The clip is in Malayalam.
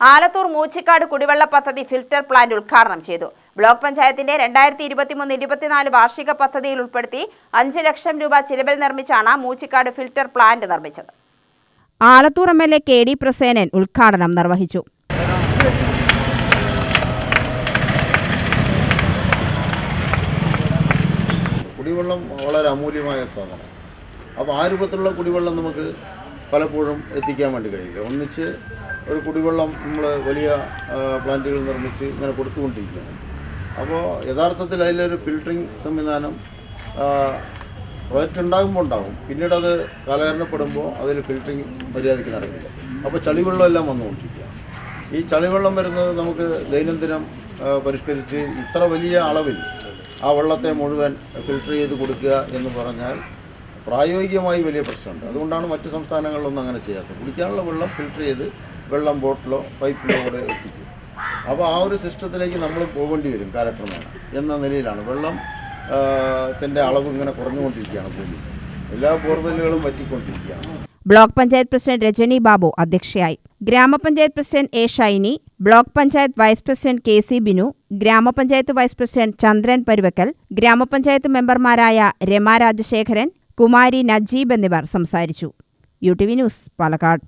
ആലത്തൂർ മൂച്ചിക്കാട് കുടിവെള്ള പദ്ധതി ഫിൽറ്റർ പ്ലാന്റ് ഉദ്ഘാടനം ചെയ്തു. ബ്ലോക്ക് പഞ്ചായത്തിന്റെ രണ്ടായിരത്തി ഇരുപത്തിമൂന്ന് ഇരുപത്തിനാല് വാർഷിക പദ്ധതിയിൽ ഉൾപ്പെടുത്തി അഞ്ച് ലക്ഷം രൂപ ചിലവിൽ നിർമ്മിച്ചാണ് മൂച്ചിക്കാട് ഫിൽറ്റർ പ്ലാന്റ് നിർമ്മിച്ചത്. Alathur M L A K D Prasenan ഉദ്ഘാടനം നിർവഹിച്ചു. കുടിവെള്ളം വളരെ അമൂല്യമായ സാധനം. അപ്പോൾ ആ രൂപത്തിലുള്ള കുടിവെള്ളം നമുക്ക് പലപ്പോഴും എത്തിക്കാൻ വേണ്ടി കഴിയില്ല. ഒന്നിച്ച് ഒരു കുടിവെള്ളം നമ്മൾ വലിയ പ്ലാന്റുകൾ നിർമ്മിച്ച് ഇങ്ങനെ കൊടുത്തുകൊണ്ടിരിക്കുകയാണ്. അപ്പോൾ യഥാർത്ഥത്തിൽ അതിലൊരു ഫിൽട്ടറിങ് സംവിധാനം പ്രോജക്റ്റ് ഉണ്ടാകുമ്പോൾ ഉണ്ടാകും പിന്നീട് അത് കാലഹരണപ്പെടുമ്പോൾ അതിൽ ഫിൽട്ടറിങ് മര്യാദയ്ക്ക് നടക്കില്ല. അപ്പോൾ ചളിവെള്ളം എല്ലാം വന്നുകൊണ്ടിരിക്കുകയാണ്. ഈ ചളിവെള്ളം വരുന്നത് നമുക്ക് ദൈനംദിനം പരിഷ്കരിച്ച് ഇത്ര വലിയ അളവിൽ ആ വെള്ളത്തെ മുഴുവൻ ഫിൽട്ടർ ചെയ്ത് കൊടുക്കുക എന്ന് പറഞ്ഞാൽ പ്രായോഗികമായി വലിയ പ്രശ്നമുണ്ട്. അതുകൊണ്ടാണ് മറ്റ് സംസ്ഥാനങ്ങളിലൊന്നും അങ്ങനെ ചെയ്യാത്തത്. കുടിക്കാനുള്ള വെള്ളം ഫിൽറ്റർ ചെയ്ത് വെള്ളം ബോട്ടിലോ പൈപ്പിലോ കൂടെ എത്തിക്കും. അപ്പോൾ ആ ഒരു സിസ്റ്റത്തിലേക്ക് നമ്മൾ പോകേണ്ടി വരും കാലക്രമേണ എന്ന നിലയിലാണ്. വെള്ളം ത്തിന്റെ അളവ് ഇങ്ങനെ കുറഞ്ഞുകൊണ്ടിരിക്കുകയാണ് ഭൂമി. എല്ലാ ബോർവെല്ലുകളും വറ്റിക്കൊണ്ടിരിക്കുകയാണ്. ബ്ലോക്ക് പഞ്ചായത്ത് പ്രസിഡന്റ് രജനി ബാബു അധ്യക്ഷയായി. ഗ്രാമപഞ്ചായത്ത് president A Shiny block panchayat vice president K C Binu ഗ്രാമപഞ്ചായത്ത് വൈസ് പ്രസിഡന്റ് ചന്ദ്രൻ പരുവക്കൽ ഗ്രാമപഞ്ചായത്ത് മെമ്പർമാരായ രമ രാജശേഖരൻ കുമാരി നജീബ് എന്നിവർ സംസാരിച്ചു. U T V news Palakkad.